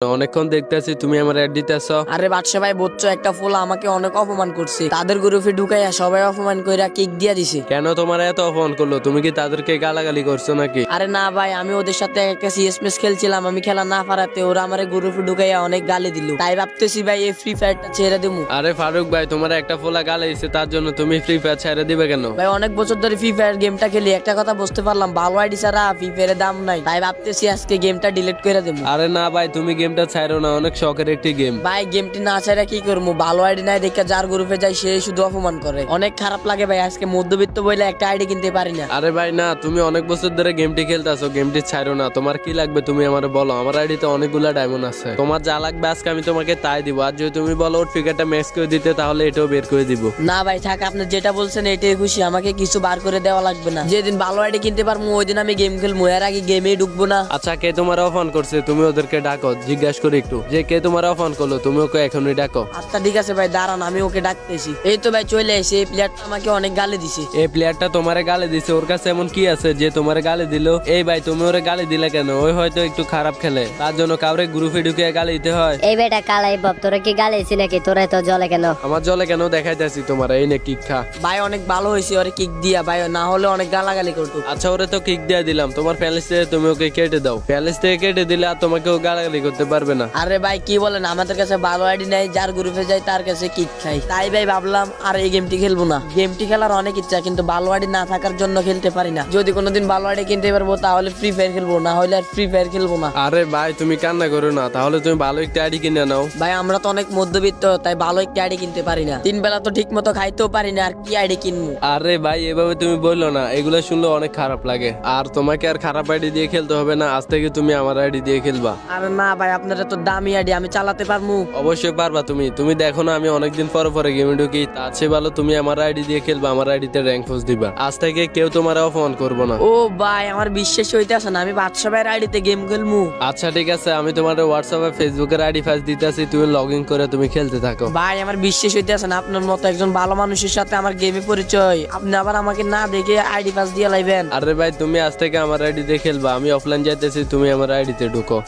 অনেকক্ষণ দেখতেছি তুমি আমার অ্যাড দিতেছ। আরে বাদশা ভাই বচ্চ একটা ফুল আমাকে অনেক অপমান করছে। তাদের গ্রুপে ঢুকাইয়া সবাই অপমান কইরা কিক দিয়া দিছে। কেন তোমার এত অপমান করল? তুমি কি তাদেরকে গালাগালি করছ নাকি? আরে না ভাই আমি ওদের সাথে একটা সিএসএস খেলছিলাম আমি খেলা না পারাতে ওরা আমার গ্রুপে ঢুকাইয়া অনেক গালি দিল। তাই ভাবতেছি ভাই এই ফ্রি ফায়ারটা ছেড়ে দেবো আরে ফারুক ভাই তোমার একটা ফোলা গালাইছে তার জন্য তুমি ফ্রি ফায়ার ছেড়ে দিবে কেন? ভাই অনেক বছর ধরে ফ্রি ফায়ার গেমটা খেলি একটা কথা বুঝতে পারলাম ভালো আইডি ছাড়া ফ্রি ফায়ারের দাম নাই। তাই ভাবতেছি আজকে গেমটা ডিলিট করে দেবো আরে না ভাই তুমি গেমটা ছাড়ো না অনেক শখের একটি গেম। ভাই গেমটি না ছাড়া কি করব ভালো আইডি নাই দেখে যার গ্রুপে যাই সে শুধু অপমান করে। অনেক খারাপ লাগে ভাই আজকে মধ্যবিত্ত বইলে একটা আইডি কিনতে পারি না। আরে ভাই না তুমি অনেক বছর ধরে গেমটি খেলতেছো গেমটি ছাড়ো না। তোমার কি লাগবে তুমি আমার বলো? আমার আইডিতে অনেকগুলা ডায়মন্ড আছে। তোমার যা লাগবে আজকে আমি তোমাকে তাই দিব। আর যদি তুমি বলো ওর ফিগারটা ম্যাচ করে দিতে তাহলে এটাও বের করে দিব। না ভাই থাক আপনি যেটা বলছেন এটাই খুশি। আমাকে কিছু বার করে দেওয়া লাগবে না। যেদিন ভালো আইডি কিনতে পারব ওই দিন আমি গেম খেলব এর আগে গেমে ঢুকবো না। আচ্ছা কে তোমার অফান করছে তুমি ওদেরকে ডাকো। জিজ্ঞাসা করি একটু যে কে তোমার অফান করল? তুমি ওকে এখনই ডাকো। আচ্ছা ঠিক আছে ভাই দাঁড়ান আমি ওকে ডাকতেছি। এই তো ভাই চলে এসে এই প্লেয়ারটা আমাকে অনেক গালি দিছে। এই প্লেয়ারটা তোমারে গালি দিছে ওর কাছে এমন কি আছে যে তোমারে গালি দিল? এই ভাই তুমি ওরে গালি দিলে কেন? ওই হয়তো একটু খারাপ খেলে। তার জন্য কাউরে গ্রুপে ঢুকে গালি দিতে হয়। এই বেটা কালাই বাপ তোরা কি গালেছি নাকি? তোরা তো জলে কেন? আমার জলে কেন? দেখাইতেছি তোমার এই নে কিক খা। ভাই অনেক ভালো হয়েছে ওরে কিক দিয়া। ভাই না হলে অনেক গালাগালি করতো। আচ্ছা ওরে তো কিক দিয়ে দিলাম। তোমার প্যালেস থেকে তুমি ওকে কেটে দাও। প্যালেস থেকে কেটে দিলে আর তোমাকে ও গালাগালি করতে পারবে না। আরে ভাই কি বলেন? আমাদের কাছে ভালো আইডি নাই যার গ্রুপে যাই তার কাছে কিক খাই। তাই ভাই ভাবলাম আর এই গেমটি খেলব না। গেমটি খেলার অনেক ইচ্ছা কিন্তু ভালো আইডি না থাকার জন্য খেলতে পারি না। যদি কোনোদিন ভালো আইডি কিনতে পারব তাহলে ফ্রি ফায়ার খেলব না হলে আর ফ্রি ফায়ার খেলব না। আরে ভাই তুমি কান্না করো না। তাহলে তুমি ভালো একটা আইডি কিনে নাও। ভাই আমরা তো অনেক মধ্যবিত্ত তাই ভালো একটি আইডি কিনতে পারি না। তিন বেলা তো ঠিক মতো খাইতেও পারি না আর কি আইডি কিনবো? আরে ভাই এভাবে তুমি বলল না। এগুলো শুনলে অনেক খারাপ লাগে। আর তোমাকে আর খারাপ আইডি দিয়ে খেলতে হবে না। আজ থেকে তুমি আমার আইডি দিয়ে খেলবা। আরে না ভাই আপনারা তো দামি আইডি আমি চালাতে পারব অবশ্যই পারবা তুমি। তুমি দেখো না আমি অনেকদিন পরে পরে গেমে ঢুকি। তার চেয়ে ভালো তুমি আমার আইডি দিয়ে খেলবা আমার আইডিতে র্যাঙ্ক পোস্ট দিবা। আজ থেকে কেউ তোমার অপমান করব না। ও ভাই আমার বিশ্বাস হইতে আছে না আমি বাদশা ভাইয়ের আইডিতে গেম খেলব আচ্ছা ঠিক আছে আমি তোমার হোয়াটসঅ্যাপে ফেসবুকের আইডি ফাইস দিতেছি তুমি লগ ইন করে তুমি খেলতে থাকো। ভাই আমার বিশ্বাস হইতে আছে না আপনার মতো একজন ভালো মানুষের সাথে আমার গেমে পরিচয়। আপনি আবার আমাকে না দেখে আইডি পাস দিয়ে লাইবেন। আরে ভাই তুমি আজ থেকে আমার আইডি দিয়ে খেলবা আমি অফলাইন যাইতেছি তুমি আমার আইডিতে ঢুকো।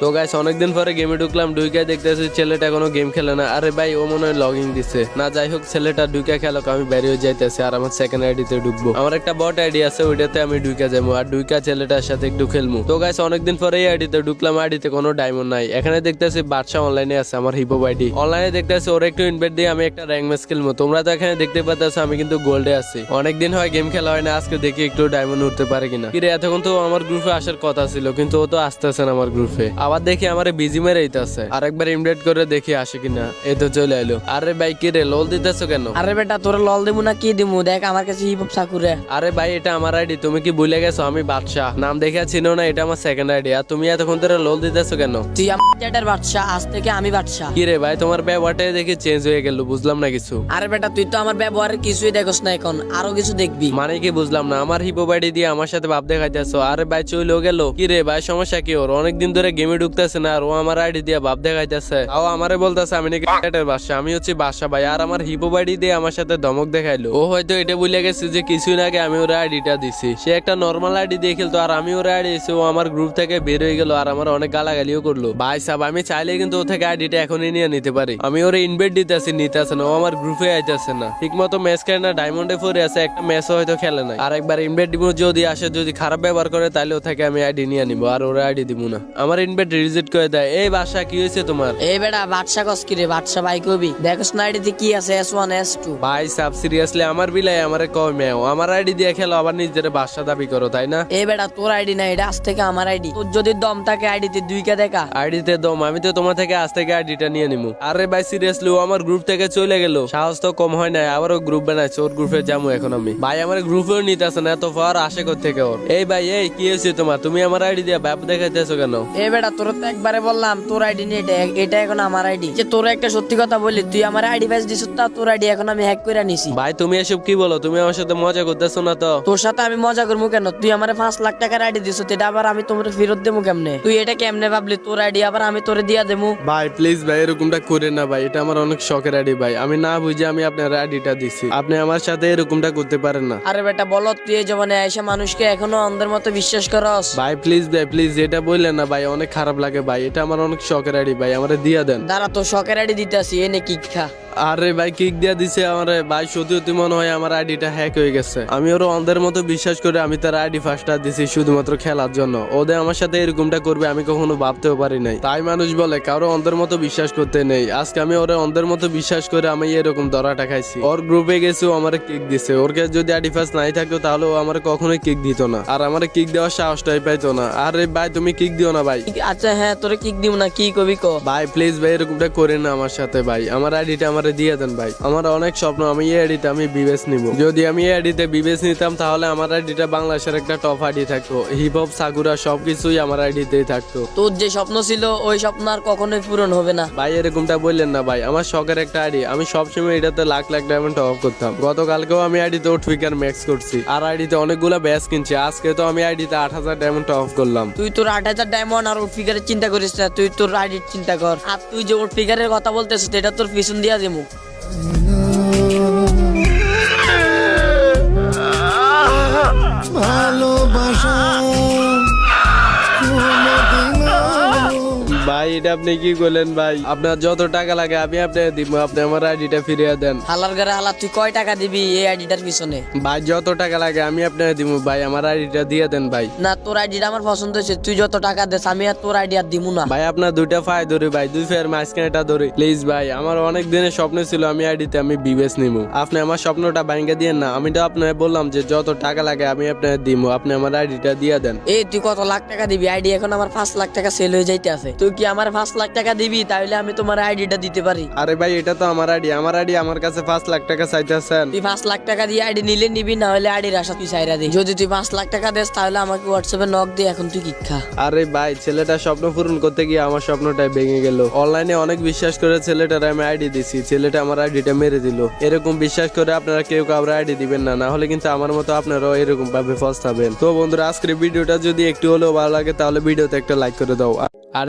তো গাইস অনেকদিন পরে গেমে ঢুকলাম, ঢুকে দেখতেছি ছেলেটা কোনো গেম খেলে না। আরে ভাই, ও মনে হয় লগিং দিছে। না, যাই হোক, ছেলেটা ঢুকে খেলোক আমি বেরিয়ে যাইতেছি, আর আমার সেকেন্ড আইডিতে ঢুকবো। আমার একটা বট আইডি আছে, ওইটাতে আমি ঢুকে যাব, আর ঢুকা ছেলেটার সাথে একটু খেলব। তো গাইস অনেকদিন পরে এই আইডিতে ঢুকলাম আইডিতে কোনো ডায়মন্ড নাই। এখানে দেখতেছি বাদশা অনলাইনে আছে, আমার হিপো আইডি অনলাইনে দেখতেছি ওর একটু ইনভাইট দিয়ে আমি একটা র্যাঙ্ক ম্যাচ খেলব। তোমরা তো এখানে দেখতে পাচ্ছ আমি কিন্তু গোল্ডে আছি। অনেকদিন হয় গেম খেলা হয় না, আজকে দেখি একটু ডায়মন্ড উঠতে পারে কিনা। কিরে, এতক্ষণ তো আমার গ্রুপে আসার কথা ছিল, কিন্তু ও তো আসতেছে না আমার গ্রুপে আবার দেখি আমার বিজি মেরে আছে আরেকবার ইনভাইট করে দেখি আসে কিনা। এই তো চলে এলো। আরে ভাই কি রে লোল দিতেছো কেন? আরে বেটা তোরা লল দেবো না কি দিমু? দেখ আমার কাছে হিপ হপ সাকুরে আরে ভাই এটা আমার আইডি তুমি কি ভুলে গেছো? আমি বাদশাহ। নাম দেখে চিনো না এটা আমার সেকেন্ড আইডি আর তুমি এতক্ষণ ধরে লোল দিতেছো কেন? তুই আমার চ্যাটার বাদশা আজ থেকে আমি বাদশা কি রে ভাই তোমার ব্যবহারটাই দেখি চেঞ্জ হয়ে গেল বুঝলাম না কিছু। আরে বেটা তুই তো আমার ব্যবহারের কিছুই দেখোস না এখন আরও কিছু দেখবি। মানে কি বুঝলাম না আমার হিপো বাড়ি দিয়ে আমার সাথে ভাব দেখাইতেছো। আরে ভাই চইলেও গেল। কি রে ভাই সমস্যা কি ওর? অনেকদিন ধরে গেমে ঢুকতেছে না, আর ও আমার আইডি দিয়ে ভাব দেখাইতেছে। তাও আমারে বলতেছে, আমি নাকি ক্রিকেটের বাসা, আমি হচ্ছে বাসা ভাই। আর আমার হিপো বাড়ি দিয়ে আমার সাথে ধমক দেখাইলো। ও হয়তো এটা ভুলে গেছে যে কিছুদিন আগে আমি ওর আইডিটা দিছি। সে একটা নর্মাল আইডি দিয়ে খেলতো, আর আমি ওর আইডি এসে ও আমার গ্রুপ থেকে বের হয়ে গেল, আর আমার অনেক গালাগালিও করল। ভাই সাহেব, আমি চাইলে কিন্তু ও থেকে আইডিটা এখনই নিয়ে নিতে পারি। আমি ওরে ইনভাইট দিতেছি, নিতেছে না, ও আমার গ্রুপে আইতেছে না। ঠিক মতো ম্যাচ খেলে না ডায়মন্ডে ফোরে আছে, একটা ম্যাচও হয়তো খেলে না আর একবার ইনভাইট দিব, যদি আসে, যদি খারাপ ব্যবহার করে, তাহলে ও থেকে আমি আইডি নিয়ে নিবো, আর ওরা আইডি দিব না। আমার ইনভাইট রিজেক্ট করে দেয়। এই বাসা কি হয়েছে তোমার? এই বেটা বাদশা কস কি রে? বাদশা ভাই কবি। দেখোস না আইডিতে কি আছে? এস ওয়ান এস টু ভাই সাব সিরিয়াসলি আমার বিলাই আমারে কয় আমার আইডি দিয়ে খেলো আবার নিজের বাসা দাবি করো তাই না? এই বেটা তোর আইডি না এটা আজ থেকে আমার আইডি। তোর যদি দম থাকে আইডিতে দেখা। আইডিতে দম আমি তো তোমার থেকে আজ থেকে আইডিটা নিয়ে নিবো আরে ভাই সিরিয়াসলি ও আমার গ্রুপ থেকে চলে গেল। সাহস তো কম হয় না আবারও গ্রুপ বানাইছে ওর গ্রুপে যাব এখন আমি। ভাই আমার গ্রুপেও নিতে নিতেছে না এত ফার আসে থেকে ওর? এই ভাই এই কি হয়েছে তোমার? তুমি আমার আইডি দিয়ে ব্যাপ দেখাইতেছো কেন? এই বেটা তোর তো একবারে বললাম তোর আইডি নিয়ে এটা এটা এখন আমার আইডি যে তোর একটা সত্যি কথা বললি তুই আমার আইডি ব্যাস দিছিস তা তোর আইডি এখন আমি হ্যাক করে নিছি। ভাই তুমি এসব কি বলো? তুমি আমার সাথে মজা করতেছো না তো? তোর সাথে আমি মজা করব কেন? তুই আমার পাঁচ লাখ টাকার আইডি দিছ এটা আবার আমি তোমার ফেরত দেবো কেমনে? তুই এটা কেমনে ভাবলি? তোর আইডি আবার আমি তোরে দিয়া দেবো। ভাই প্লিজ ভাই এরকমটা করে না ভাই এটা আমার অনেক শখের আইডি ভাই। আমি না বুঝে আমি আপনার আইডিটা দিছি। আপনি আমার সাথে এরকমটা করতে পারেন না। আরে বেটা বলো তুই এই জমানে এসে মানুষকে এখনও অন্ধের মতো বিশ্বাস করস? ভাই প্লিজ ভাই প্লিজ এটা বললেন না ভাই অনেক খারাপ খারাপ লাগে ভাই, এটা আমার অনেক শখের আইডি ভাই, আমারে দিয়া দেন। দাঁড়া তো শখের আইডি দিতে আসি এনে কিক খা। আরে ভাই কিক দিয়া দিছে আমার। ভাই সত্যি সত্যি মনে হয় আমার আইডিটা হ্যাক হয়ে গেছে। আমি ওর অন্ধের মতো বিশ্বাস করে আমি তার আইডি ফার্স্টটা দিছি শুধুমাত্র খেলার জন্য। ওদের আমার সাথে এরকমটা করবে আমি কখনো ভাবতেও পারি নাই। তাই মানুষ বলে কারও অন্ধের মতো বিশ্বাস করতে নেই। আজকে আমি ওর অন্ধের মতো বিশ্বাস করে আমি এরকম ধরাটা খাইছি। ওর গ্রুপে গেছে ও আমার কিক দিছে। ওর কাছে যদি আইডি ফার্স্ট নাই থাকতো তাহলে ও আমার কখনোই কিক দিত না। আর আমার কিক দেওয়ার সাহসটাই পাইতো না। আরে ভাই তুমি কিক দিও না ভাই। আচ্ছা হ্যাঁ তোরে কিক দিব না কি কবি ক? ভাই প্লিজ ভাই এরকমটা করেন না আমার সাথে ভাই। আমার আইডিটা আমারে দিয়ে দেন ভাই। আমার অনেক স্বপ্ন আমি এই আইডিতে আমি বিবেস নিব। যদি আমি এই আইডিতে বিবেস নিতাম তাহলে আমার আইডিটা বাংলাদেশের একটা টপ আইডি থাকতো। হিপ হপ সাগুরা সবকিছুই আমার আইডিতেই থাকতো। তোর যে স্বপ্ন ছিল ওই স্বপ্ন আর কখনোই পূরণ হবে না। ভাই এরকমটা বললেন না ভাই। আমার শখের একটা আইডি। আমি সবসময় এটাতে লাখ লাখ ডায়মন্ড অফ করতাম। গতকালকেও আমি আইডিতে ওটফিকার ম্যাক্স করছি। আর আইডিতে অনেকগুলো ব্যাচ কিনছি। আজকে তো আমি আইডিতে আট হাজার ডায়মন্ড অফ করলাম। তুই তোর আট হাজার ডায়মন্ড আর ওর ফিগারের চিন্তা করিস না। তুই তোর আইডির চিন্তা কর। আর তুই যে ওর ফিগারের কথা বলতেছিস এটা তোর পিছন দিয়া দিমু も。এটা আপনি কি করলেন ভাই? আপনার যত টাকা লাগে আমি আপনাকে দিব আপনি আমার আইডিটা ফিরিয়ে দেন। হালার ঘরে হালা তুই কয় টাকা দিবি এই আইডিটার পিছনে? ভাই যত টাকা লাগে আমি আপনাকে দিব ভাই আমার আইডিটা দিয়ে দেন ভাই। না তোর আইডিটা আমার পছন্দ হয়েছে তুই যত টাকা দেস আমি আর তোর আইডি আর না। ভাই আপনার দুইটা ফায় ধরে ভাই দুই ফায়ের মাঝখানেটা ধরে। প্লিজ ভাই আমার অনেক দিনের স্বপ্ন ছিল আমি আইডিতে আমি বিবেস নিবো আপনি আমার স্বপ্নটা ভাঙ্গে দিয়ে না আমি তো আপনাকে বললাম যে যত টাকা লাগে আমি আপনাকে দিব আপনি আমার আইডিটা দিয়ে দেন। এই তুই কত লাখ টাকা দিবি? আইডি এখন আমার পাঁচ লাখ টাকা সেল হয়ে যাইতে আছে তুই কি আমার পাঁচ লাখ টাকা দিবি তাহলে আমি তোমার আইডিটা দিতে পারি। আরে ভাই এটা তো আমার আইডি আমার আইডি আমার কাছে পাঁচ লাখ টাকা চাইতেছেন। তুই পাঁচ লাখ টাকা দিয়ে আইডি নিলে নিবি না হলে আইডির আশা তুই চাইরা দিই যদি তুই পাঁচ লাখ টাকা দেস তাহলে আমাকে হোয়াটসঅ্যাপে নক দিয়ে এখন তুই কিক্ষা আরে ভাই ছেলেটা স্বপ্ন পূরণ করতে গিয়ে আমার স্বপ্নটাই ভেঙে গেল। অনলাইনে অনেক বিশ্বাস করে ছেলেটার আমি আইডি দিছি ছেলেটা আমার আইডিটা মেরে দিল। এরকম বিশ্বাস করে আপনারা কেউ কাউরে আইডি দিবেন না না হলে কিন্তু আমার মতো আপনারাও এরকম ভাবে ফসতাবেন তো বন্ধুরা আজকের ভিডিওটা যদি একটু হলেও ভালো লাগে তাহলে ভিডিওতে একটা লাইক করে দাও। আর